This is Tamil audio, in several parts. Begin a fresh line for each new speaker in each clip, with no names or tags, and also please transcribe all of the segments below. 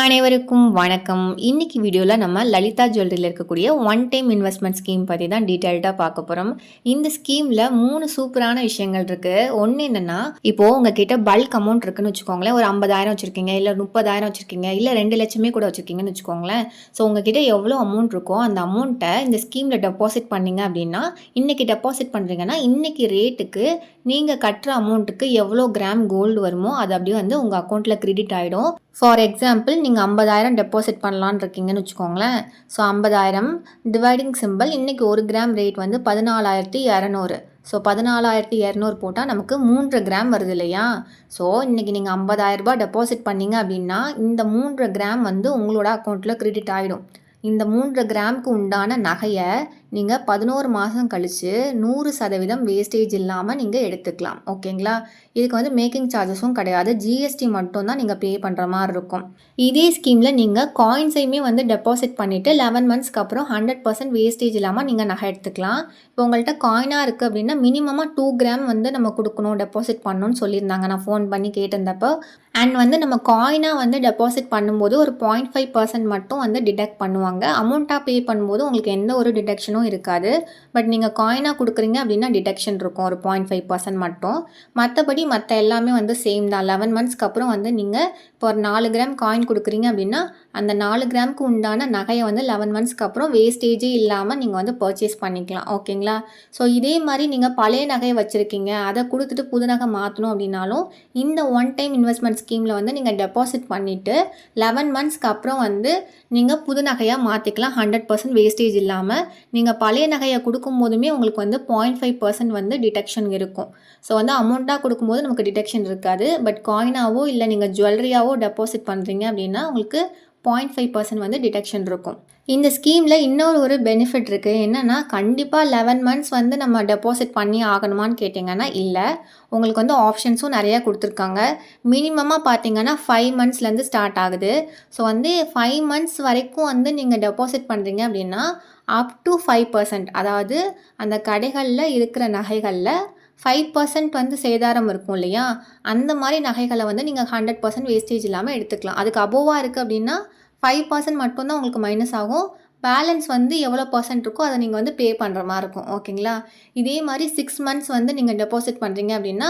அனைவருக்கும் வணக்கம். இன்னைக்கு வீடியோவில் நம்ம லலிதா ஜுவல்லரியில் இருக்கக்கூடிய ஒன் டைம் இன்வெஸ்ட்மெண்ட் ஸ்கீம் பற்றி தான் டீட்டெயில்டாக பார்க்க போகிறோம் இந்த ஸ்கீமில் மூணு சூப்பரான விஷயங்கள் இருக்குது ஒன்று என்னென்னா இப்போது உங்ககிட்ட பல்க் அமௌண்ட் இருக்குன்னு வச்சுக்கோங்களேன். ஒரு ஐம்பதாயிரம் வச்சுருக்கீங்க இல்லை முப்பதாயிரம் வச்சுருக்கீங்க இல்லை ரெண்டு லட்சமே கூட வச்சுருக்கீங்கன்னு வச்சுக்கோங்களேன். ஸோ உங்ககிட்ட எவ்வளோ அமௌண்ட் இருக்கோ அந்த அமௌண்ட்டை இந்த ஸ்கீமில் டெபாசிட் பண்ணிங்க அப்படின்னா இன்றைக்கி டெபாசிட் பண்ணுறீங்கன்னா இன்றைக்கி ரேட்டுக்கு நீங்கள் கட்டுற அமௌண்ட்டுக்கு எவ்வளோ கிராம் கோல்டு வருமோ அது அப்படியே வந்து உங்கள் அக்கௌண்ட்டில் கிரெடிட் ஆகிடும் ஃபார் எக்ஸாம்பிள் நீங்கள் ஐம்பதாயிரம் டெபாசிட் பண்ணலான்னு இருக்கீங்கன்னு வச்சுக்கோங்களேன். ஸோ ஐம்பதாயிரம் டிவைடிங் சிம்பிள் இன்றைக்கி ஒரு கிராம் ரேட் வந்து பதினாலாயிரத்தி இரநூறு. ஸோ பதினாலாயிரத்தி இரநூறு போட்டால் நமக்கு மூன்று கிராம் வருது இல்லையா? ஸோ இன்றைக்கி நீங்கள் ஐம்பதாயிரரூபா டெபாசிட் பண்ணீங்க அப்படின்னா இந்த மூன்று கிராம் வந்து உங்களோட அக்கௌண்ட்டில் கிரெடிட் ஆகிடும் இந்த மூன்று கிராமுக்கு உண்டான நகையை நீங்கள் பதினோரு மாதம் கழித்து நூறு சதவீதம் வேஸ்டேஜ் இல்லாமல் நீங்கள் எடுத்துக்கலாம். ஓகேங்களா? இதுக்கு வந்து மேக்கிங் சார்ஜஸும் கிடையாது. ஜிஎஸ்டி மட்டும் தான் நீங்கள் பே பண்ணுற மாதிரி இருக்கும். இதே ஸ்கீமில் நீங்கள் காயின்ஸையுமே வந்து டெபாசிட் பண்ணிவிட்டு லெவன் மந்த்ஸ்க்கு அப்புறம் ஹண்ட்ரட் பர்சன்ட் வேஸ்டேஜ் இல்லாமல் நீங்கள் நகை எடுத்துக்கலாம். இப்போ உங்கள்கிட்ட காயினாக இருக்குது அப்படின்னா மினிமமாக டூ கிராம் வந்து நம்ம கொடுக்கணும் டெபாசிட் பண்ணணும்னு சொல்லியிருந்தாங்க. நான் ஃபோன் பண்ணி கேட்டிருந்தப்போ. அண்ட் வந்து நம்ம காயினாக வந்து டெபாசிட் பண்ணும்போது ஒரு பாயிண்ட் ஃபைவ் பர்சன்ட் மட்டும் வந்து டிடெக்ட் பண்ணுவாங்க. அமௌண்ட்டாக பே பண்ணும்போது உங்களுக்கு எந்த ஒரு டிடெக்ஷனும் இருக்காது. பட் நீங்கள் காயினாக கொடுக்குறீங்க அப்படின்னா டிடெக்ஷன் இருக்கும். ஒரு பாயிண்ட் ஃபைவ் பர்சன்ட் மட்டும். மற்றபடி மற்ற எல்லாமே வந்து சேம் தான். லெவன் மந்த்ஸ்க்கு அப்புறம் வந்து நீங்கள் இப்போ ஒரு நாலு கிராம் காயின் கொடுக்குறீங்க அப்படின்னா அந்த நாலு கிராமுக்கு உண்டான நகையை வந்து லெவன் மந்த்ஸ்க்கு அப்புறம் வேஸ்டேஜே இல்லாமல் நீங்கள் வந்து பர்ச்சேஸ் பண்ணிக்கலாம். ஓகேங்களா ஸோ இதே மாதிரி நீங்கள் பழைய நகையை வச்சுருக்கீங்க. அதை கொடுத்துட்டு புது நகை மாற்றணும் அப்படின்னாலும் இந்த ஒன் டைம் இன்வெஸ்ட்மெண்ட் ஸ்கீமில் வந்து நீங்கள் டெபாசிட் பண்ணிவிட்டு லெவன் மந்த்ஸ்க்கு அப்புறம் வந்து நீங்கள் புது நகையாக மாற்றிக்கலாம் ஹண்ட்ரட் பர்சன்ட் வேஸ்டேஜ் இல்லாமல் நீங்கள் பழைய நகையை கொடுக்கும் போதுமே உங்களுக்கு வந்து பாயிண்ட் ஃபைவ் பர்சன்ட் வந்து டிடெக்ஷன் இருக்கும். ஸோ வந்து அமௌண்ட்டாக கொடுக்கும்போது நமக்கு டிடெக்ஷன் இருக்காது. பட் காயினாவோ இல்லை நீங்கள் ஜுவல்லரியாவோ டெபாசிட் பண்ணுறீங்க அப்படின்னா உங்களுக்கு பாயிண்ட் ஃபைவ் பர்சன்ட் வந்து டிடெக்ஷன் இருக்கும். இந்த ஸ்கீமில் இன்னொரு ஒரு பெனிஃபிட் இருக்குது என்னென்னா கண்டிப்பாக லெவன் மந்த்ஸ் வந்து நம்ம டெபாசிட் பண்ணி ஆகணுமான்னு கேட்டிங்கன்னா இல்லை. உங்களுக்கு வந்து ஆப்ஷன்ஸும் நிறையா கொடுத்துருக்காங்க. மினிமமாக பார்த்தீங்கன்னா ஃபைவ் மந்த்ஸ்லேருந்து ஸ்டார்ட் ஆகுது. ஸோ வந்து ஃபைவ் மந்த்ஸ் வரைக்கும் வந்து நீங்கள் டெபாசிட் பண்ணுறீங்க அப்படின்னா அப் டு ஃபைவ் பர்சன்ட் அதாவது அந்த கடைகளில் இருக்கிற நகைகளில் ஃபைவ் பர்சன்ட் வந்து சேதாரம் இருக்கும் இல்லையா? அந்த மாதிரி நகைகளை வந்து நீங்கள் ஹண்ட்ரட் பர்சன்ட் வேஸ்டேஜ் இல்லாமல் எடுத்துக்கலாம். அதுக்கு அபோவாக இருக்குது அப்படின்னா ஃபைவ் பர்சன்ட் மட்டும்தான் உங்களுக்கு மைனஸ் ஆகும். பேலன்ஸ் வந்து எவ்வளோ பர்சன்ட் இருக்கோ அதை நீங்கள் வந்து பே பண்ணுற மாதிரி இருக்கும். ஓகேங்களா இதே மாதிரி சிக்ஸ் மந்த்ஸ் வந்து நீங்கள் டெபாசிட் பண்ணுறீங்க அப்படின்னா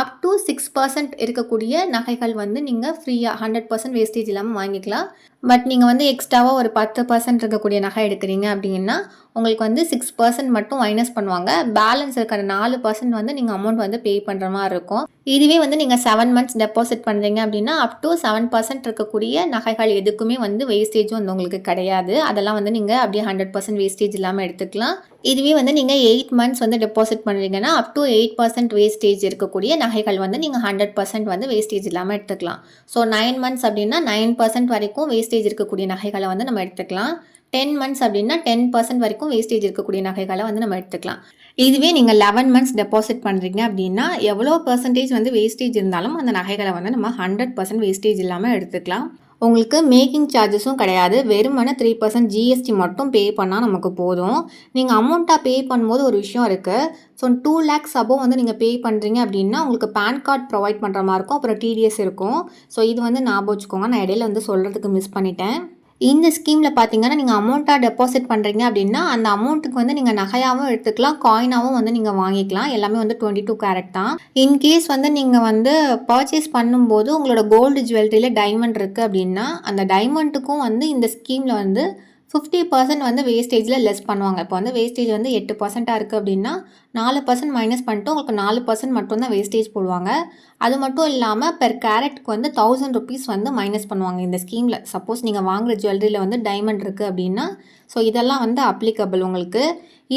அப் டு சிக்ஸ் பர்சன்ட் இருக்கக்கூடிய நகைகள் வந்து நீங்கள் ஃப்ரீயாக ஹண்ட்ரட் பர்சன்ட் வேஸ்டேஜ் இல்லாமல் வாங்கிக்கலாம். பட் நீங்கள் வந்து எக்ஸ்ட்ராவாக ஒரு பத்து பர்சன்ட் இருக்கக்கூடிய நகை எடுக்கிறீங்க அப்படின்னா உங்களுக்கு வந்து சிக்ஸ் பர்சன்ட் மட்டும் மைனஸ் பண்ணுவாங்க. பேலன்ஸ் இருக்கிற நாலு பர்சன்ட் வந்து நீங்கள் அமௌண்ட் வந்து பே பண்ணுற மாதிரி இருக்கும். இதுவே வந்து நீங்கள் செவன் மந்த்ஸ் டெபாசிட் பண்ணுறீங்க அப்படின்னா அப் டு செவன் பர்சன்ட் இருக்கக்கூடிய நகைகள் எதுக்குமே வந்து வேஸ்டேஜும் வந்து உங்களுக்கு கிடையாது. அதெல்லாம் வந்து நீங்கள் அப்படியே ஹண்ட்ரட் பர்சன்ட் வேஸ்டேஜ் இல்லாமல் எடுத்துக்கலாம். இதுவே வந்து நீங்கள் எயிட் மந்த்ஸ் வந்து டெபாசிட் பண்ணுறீங்கன்னா up to eight percent wastage இருக்கக்கூடிய நகைகள் வந்து நீங்கள் ஹண்ட்ரட் பர்சன்ட் வந்து வேஸ்டேஜ் இல்லாமல் எடுத்துக்கலாம். ஸோ நைன் மந்த்ஸ் அப்படின்னா நைன் பர்சன்ட் வரைக்கும் வேஸ்டேஜ் இருக்கக்கூடிய நகைகளை வந்து நம்ம எடுத்துக்கலாம். டென் மந்த்ஸ் அப்படின்னா டென் பர்சன்ட் வரைக்கும் வேஸ்டேஜ் இருக்கக்கூடிய நகைகளை வந்து நம்ம எடுத்துக்கலாம். இதுவே நீங்கள் லெவன் மந்த்ஸ் டெபாசிட் பண்ணுறீங்க அப்படின்னா எவ்வளோ பர்சன்டேஜ் வந்து வேஸ்டேஜ் இருந்தாலும் அந்த நகைகளை வந்து நம்ம ஹண்ட்ரட் பர்சன்ட் வேஸ்டேஜ் இல்லாமல் எடுத்துக்கலாம். உங்களுக்கு மேக்கிங் சார்ஜஸும் கிடையாது. வெறுமனே த்ரீ பர்சன்ட் ஜிஎஸ்டி மட்டும் பே பண்ணால் நமக்கு போதும். நீங்கள் அமௌண்ட்டாக பே பண்ணும்போது ஒரு விஷயம் இருக்குது ஸோ டூ லேக்ஸ் அபோ வந்து நீங்கள் பே பண்ணுறீங்க அப்படின்னா உங்களுக்கு பேன் கார்டு ப்ரொவைட் பண்ணுற மாதிரி இருக்கும். அப்புறம் டிடிஎஸ் இருக்கும். ஸோ இது வந்து ஞாபகம் வச்சுக்கோங்க. நான் இடையில வந்து சொல்கிறதுக்கு மிஸ் பண்ணிட்டேன். இந்த ஸ்கீமில் பார்த்தீங்கன்னா நீங்கள் அமௌண்ட்டாக டெபாசிட் பண்ணுறீங்க அப்படின்னா அந்த அமௌண்ட்டுக்கு வந்து நீங்கள் நகையாகவும் எடுத்துக்கலாம் காயினாகவும் வந்து நீங்கள் வாங்கிக்கலாம். எல்லாமே வந்து டுவெண்ட்டி டூ கேரட் தான் இன்கேஸ் வந்து நீங்கள் வந்து பர்ச்சேஸ் பண்ணும்போது உங்களோட கோல்டு ஜுவல்லரியில் டைமண்ட் இருக்குது அப்படின்னா அந்த டைமண்ட்டுக்கும் வந்து இந்த ஸ்கீமில் வந்து ஃபிஃப்டி பர்சன்ட் வந்து வேஸ்டேஜில் லெஸ் பண்ணுவாங்க. இப்போ வந்து வேஸ்டேஜ் வந்து எட்டு பர்சன்ட்டாக இருக்குது அப்படின்னா நாலு பர்சன்ட் மைனஸ் பண்ணிட்டு உங்களுக்கு நாலு பர்சன்ட் மட்டும்தான் வேஸ்டேஜ் போடுவாங்க. அது மட்டும் இல்லாமல் பெர் கேரட்க்கு வந்து தௌசண்ட் ருபீஸ் வந்து மைனஸ் பண்ணுவாங்க இந்த ஸ்கீமில் சப்போஸ் நீங்கள் வாங்குகிற ஜுவல்லரியில் வந்து டைமண்ட் இருக்குது அப்படின்னா ஸோ இதெல்லாம் வந்து அப்ளிகபிள் உங்களுக்கு.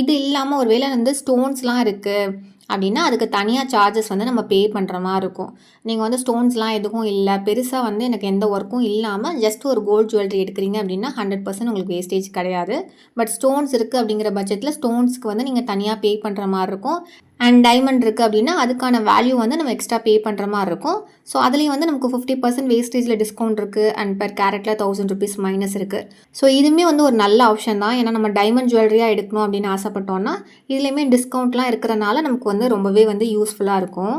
இது இல்லாமல் ஒரு வேளை வந்து ஸ்டோன்ஸ்லாம் இருக்குது அப்படின்னா அதுக்கு தனியாக சார்ஜஸ் வந்து நம்ம பே பண்ணுற மாதிரி இருக்கும். நீங்கள் வந்து ஸ்டோன்ஸ்லாம் எதுவும் இல்லை. பெருசாக வந்து எனக்கு எந்த ஒர்க்கும் இல்லாமல் ஜஸ்ட் ஒரு கோல்டு ஜுவல்லரி எடுக்கிறீங்க அப்படின்னா ஹண்ட்ரட் பர்சன்ட் உங்களுக்கு வேஸ்டேஜ் கிடையாது. பட் ஸ்டோன்ஸ் இருக்குது அப்படிங்கிற பட்சத்தில் ஸ்டோன்ஸ்க்கு வந்து நீங்கள் தனியாக பே பண்ணுற மாதிரி இருக்கும். அண்ட் டைமண்ட் இருக்குது அப்படின்னா அதுக்கான வேல்யூ வந்து நம்ம எக்ஸ்ட்ரா பே பண்ணுற மாதிரி இருக்கும். ஸோ அதுலேயும் வந்து நமக்கு ஃபிஃப்டி பர்சன்ட் வேஸ்டேஜில் டிஸ்கவுண்ட் இருக்குது அண்ட் பெர் கேரட்டில் தௌசண்ட் ருபீஸ் மைனஸ் இருக்குது ஸோ இதுவுமே வந்து ஒரு நல்ல ஆப்ஷன் தான். ஏன்னா நம்ம டைமண்ட் ஜுவல்லரியாக எடுக்கணும் அப்படின்னு ஆசைப்பட்டோன்னா இதுலேயுமே டிஸ்கவுண்ட்லாம் இருக்கிறனால நமக்கு வந்து ரொம்பவே வந்து யூஸ்ஃபுல்லாக இருக்கும்.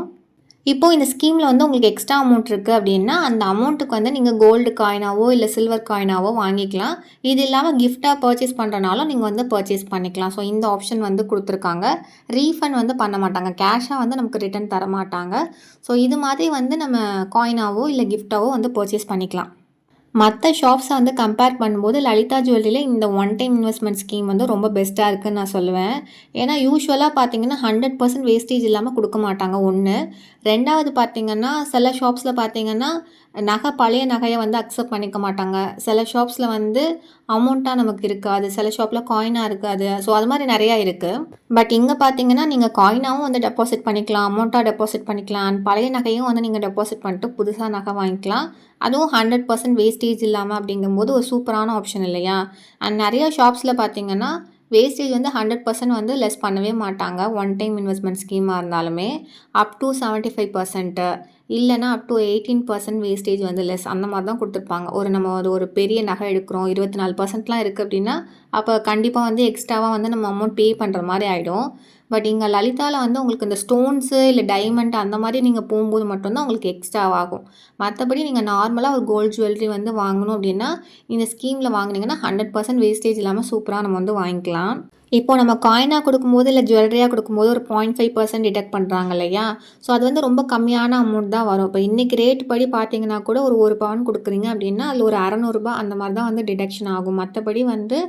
இப்போ இந்த ஸ்கீமில் வந்து உங்களுக்கு எக்ஸ்ட்ரா அமௌண்ட் இருக்குது அப்படின்னா அந்த அமௌண்ட்டுக்கு வந்து நீங்கள் கோல்டு காயினாவோ இல்லை சில்வர் காயினாவோ வாங்கிக்கலாம். இது இல்லாமல் கிஃப்டாக பர்ச்சேஸ் பண்ணுறனாலும் நீங்கள் வந்து பர்ச்சேஸ் பண்ணிக்கலாம். ஸோ இந்த ஆப்ஷன் வந்து கொடுத்துருக்காங்க. ரீஃபண்ட் வந்து பண்ண மாட்டாங்க. கேஷாக வந்து நமக்கு ரிட்டர்ன் தர மாட்டாங்க ஸோ இது மாதிரி வந்து நம்ம காயினாவோ இல்லை கிஃப்டாவோ வந்து பர்ச்சேஸ் பண்ணிக்கலாம். மற்ற ஷாப்ஸை வந்து கம்பேர் பண்ணும்போது லலிதா ஜுவல்லரியில் இந்த ஒன் டைம் இன்வெஸ்ட்மெண்ட் ஸ்கீம் வந்து ரொம்ப பெஸ்ட்டாக இருக்குன்னு நான் சொல்லுவேன். ஏன்னா யூஸ்வலாக பார்த்தீங்கன்னா ஹண்ட்ரட் பர்சன்ட் வேஸ்டேஜ் இல்லாமல் கொடுக்க மாட்டாங்க. ஒன்று ரெண்டாவது பார்த்தீங்கன்னா சில ஷாப்ஸில் பார்த்தீங்கன்னா நகை பழைய நகையை வந்து அக்செப்ட் பண்ணிக்க மாட்டாங்க. சில ஷாப்ஸில் வந்து அமௌண்ட்டாக நமக்கு இருக்காது. சில ஷாப்பில் காயினாக இருக்காது. ஸோ அது மாதிரி நிறையா இருக்குது பட் இங்கே பார்த்தீங்கன்னா நீங்கள் காயினாகவும் வந்து டெபாசிட் பண்ணிக்கலாம். அமௌண்ட்டாக டெபாசிட் பண்ணிக்கலாம். அண்ட் பழைய நகையும் வந்து நீங்கள் டெபாசிட் பண்ணிட்டு புதுசாக நகை வாங்கிக்கலாம். அதுவும் ஹண்ட்ரட் பர்சன்ட் வேஸ்டேஜ் இல்லாமல் அப்படிங்கும்போது ஒரு சூப்பரான ஆப்ஷன் இல்லையா? அண்ட் நிறையா ஷாப்ஸில் பார்த்தீங்கன்னா வேஸ்டேஜ் வந்து ஹண்ட்ரட் பர்சன்ட் வந்து லெஸ் பண்ணவே மாட்டாங்க. ஒன் டைம் இன்வெஸ்ட்மெண்ட் ஸ்கீமாக இருந்தாலுமே up to seventy five percent இல்லைனா up to eighteen percent wastage வந்து லெஸ் அந்த மாதிரி தான் கொடுத்துருப்பாங்க. ஒரு நம்ம ஒரு ஒரு பெரிய நகை எடுக்கிறோம் இருபத்தி நாலு பர்சன்ட்லாம் இருக்குது அப்படின்னா அப்போ கண்டிப்பாக வந்து எக்ஸ்ட்ராவாக வந்து நம்ம அமௌண்ட் பே பண்ணுற மாதிரி ஆகிடும் பட் இங்கே லலிதாவில் வந்து உங்களுக்கு இந்த ஸ்டோன்ஸு இல்லை டைமண்ட் அந்த மாதிரி நீங்கள் போகும்போது மட்டும்தான் உங்களுக்கு எக்ஸ்ட்ரா ஆகும். மற்றபடி நீங்கள் நார்மலாக ஒரு கோல்டு ஜுவல்லரி வந்து வாங்கணும் அப்படின்னா இந்த ஸ்கீமில் வாங்குனீங்கன்னா ஹண்ட்ரட் பர்சன்ட் வேஸ்டேஜ் இல்லாமல் சூப்பராக நம்ம வந்து வாங்கிக்கலாம். இப்போ நம்ம காயினாக கொடுக்கும்போது இல்லை ஜுவல்லரியாக கொடுக்கும்போது ஒரு பாயிண்ட் ஃபைவ் பர்சன்ட் டிடெக்ட் பண்ணுறாங்க இல்லையா? ஸோ அது வந்து ரொம்ப கம்மியான அமௌண்ட் தான் வரும். இப்போ இன்றைக்கி ரேட் படி பார்த்தீங்கன்னா கூட ஒரு ஒரு பவுன் கொடுக்குறீங்க அப்படின்னா அதில் ஒரு அறநூறுபா அந்த மாதிரி தான் வந்து டிடெக்ஷன் ஆகும். மற்றபடி வந்து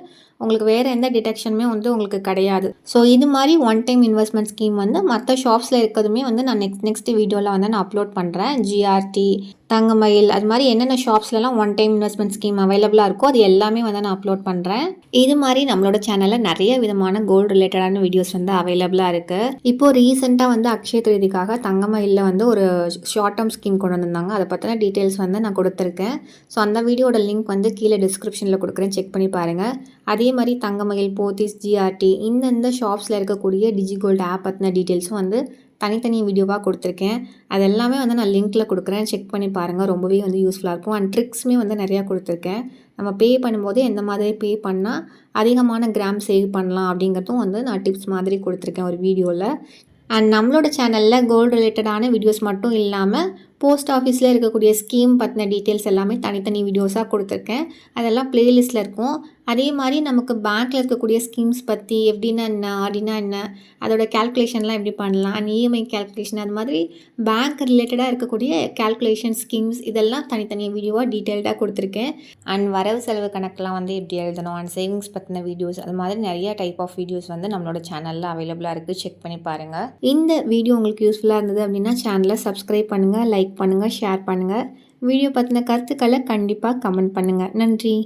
உங்களுக்கு வேறு எந்த டிடெக்ஷனுமே வந்து உங்களுக்கு கிடையாது. ஸோ இது மாதிரி ஒன் டைம் இன்வெஸ்ட்மெண்ட் ஸ்கீம் வந்து மற்ற ஷாப்ஸில் இருக்கிறதுமே வந்து நான் நெக்ஸ்ட் நெக்ஸ்ட் வீடியோவில் வந்து நான் அப்லோட் பண்ணுறேன் ஜிஆர்டி தங்கமயில் அது மாதிரி என்னென்ன ஷாப்ஸ்லலாம் ஒன் டைம் இன்வெஸ்ட்மெண்ட் ஸ்கீம் அவைலபிளாக இருக்கோ அது எல்லாமே வந்து நான் அப்லோட் பண்ணுறேன் இது மாதிரி நம்மளோட சேனலில் நிறைய விதமான கோல்டு ரிலேட்டடான வீடியோஸ் வந்து அவைலபிளாக இருக்குது இப்போது ரீசெண்டாக வந்து அக்ஷய திருதிக்காக தங்கமயிலில் வந்து ஒரு ஷார்ட் டேர்ம் ஸ்கீம் கொண்டு வந்திருந்தாங்க. அதை பற்றின டீட்டெயில்ஸ் வந்து நான் கொடுத்துருக்கேன். ஸோ அந்த வீடியோட லிங்க் வந்து கீழே டிஸ்கிரிப்ஷனில் கொடுக்குறேன். செக் பண்ணி பாருங்கள் அதே மாதிரி தங்கமயில் போத்திஸ் ஜிஆர்டி இந்தந்த ஷாப்ஸில் இருக்கக்கூடிய டிஜி கோல்டு ஆப் பற்றின டீட்டெயில்ஸும் வந்து தனித்தனி வீடியோவாக கொடுத்துருக்கேன். அது எல்லாமே வந்து நான் லிங்க்கில் கொடுக்குறேன். செக் பண்ணி பாருங்கள் ரொம்பவே வந்து யூஸ்ஃபுல்லாக இருக்கும். அண்ட் ட்ரிக்ஸுமே வந்து நிறையா கொடுத்துருக்கேன். நம்ம பே பண்ணும்போது எந்த மாதிரி பே பண்ணால் அதிகமான கிராம் சேவ் பண்ணலாம் அப்படிங்கிறதும் வந்து நான் டிப்ஸ் மாதிரி கொடுத்துருக்கேன் ஒரு வீடியோவில் அண்ட் நம்மளோட சேனலில் கோல்டு ரிலேட்டடான வீடியோஸ் மட்டும் இல்லாமல் போஸ்ட் ஆஃபீஸில் இருக்கக்கூடிய ஸ்கீம் பற்றின டீட்டெயில்ஸ் எல்லாமே தனித்தனி வீடியோஸாக கொடுத்துருக்கேன். அதெல்லாம் ப்ளேலிஸ்ட்டில் இருக்கும். அதே மாதிரி நமக்கு பேங்க்கில் இருக்கக்கூடிய ஸ்கீம்ஸ் பற்றி எப்படின்னா என்ன அப்படின்னா என்ன அதோட கேல்குலேஷன்லாம் எப்படி பண்ணலாம் அண்ட் இஎம்ஐ கேல்குலேஷன் அது மாதிரி பேங்க் ரிலேட்டடாக இருக்கக்கூடிய கேல்குலேஷன் ஸ்கீம்ஸ் இதெல்லாம் தனித்தனி வீடியோவாக டீட்டெயில்டாக கொடுத்துருக்கேன். அண்ட் வரவு செலவு கணக்கெலாம் வந்து எப்படி எழுதணும்? அண்ட் சேவிங்ஸ் பற்றின வீடியோஸ் அது மாதிரி நிறைய டைப் ஆஃப் வீடியோஸ் வந்து நம்மளோட சேனலில் அவைலபிளாக இருக்குது செக் பண்ணி பாருங்கள் இந்த வீடியோ உங்களுக்கு யூஸ்ஃபுல்லாக இருந்தது அப்படின்னா சேனலை சப்ஸ்கிரைப் பண்ணுங்கள் லைக் பண்ணுங்கள் ஷேர் பண்ணுங்கள் வீடியோ பற்றின கருத்துக்களை கண்டிப்பாக கமெண்ட் பண்ணுங்கள் நன்றி.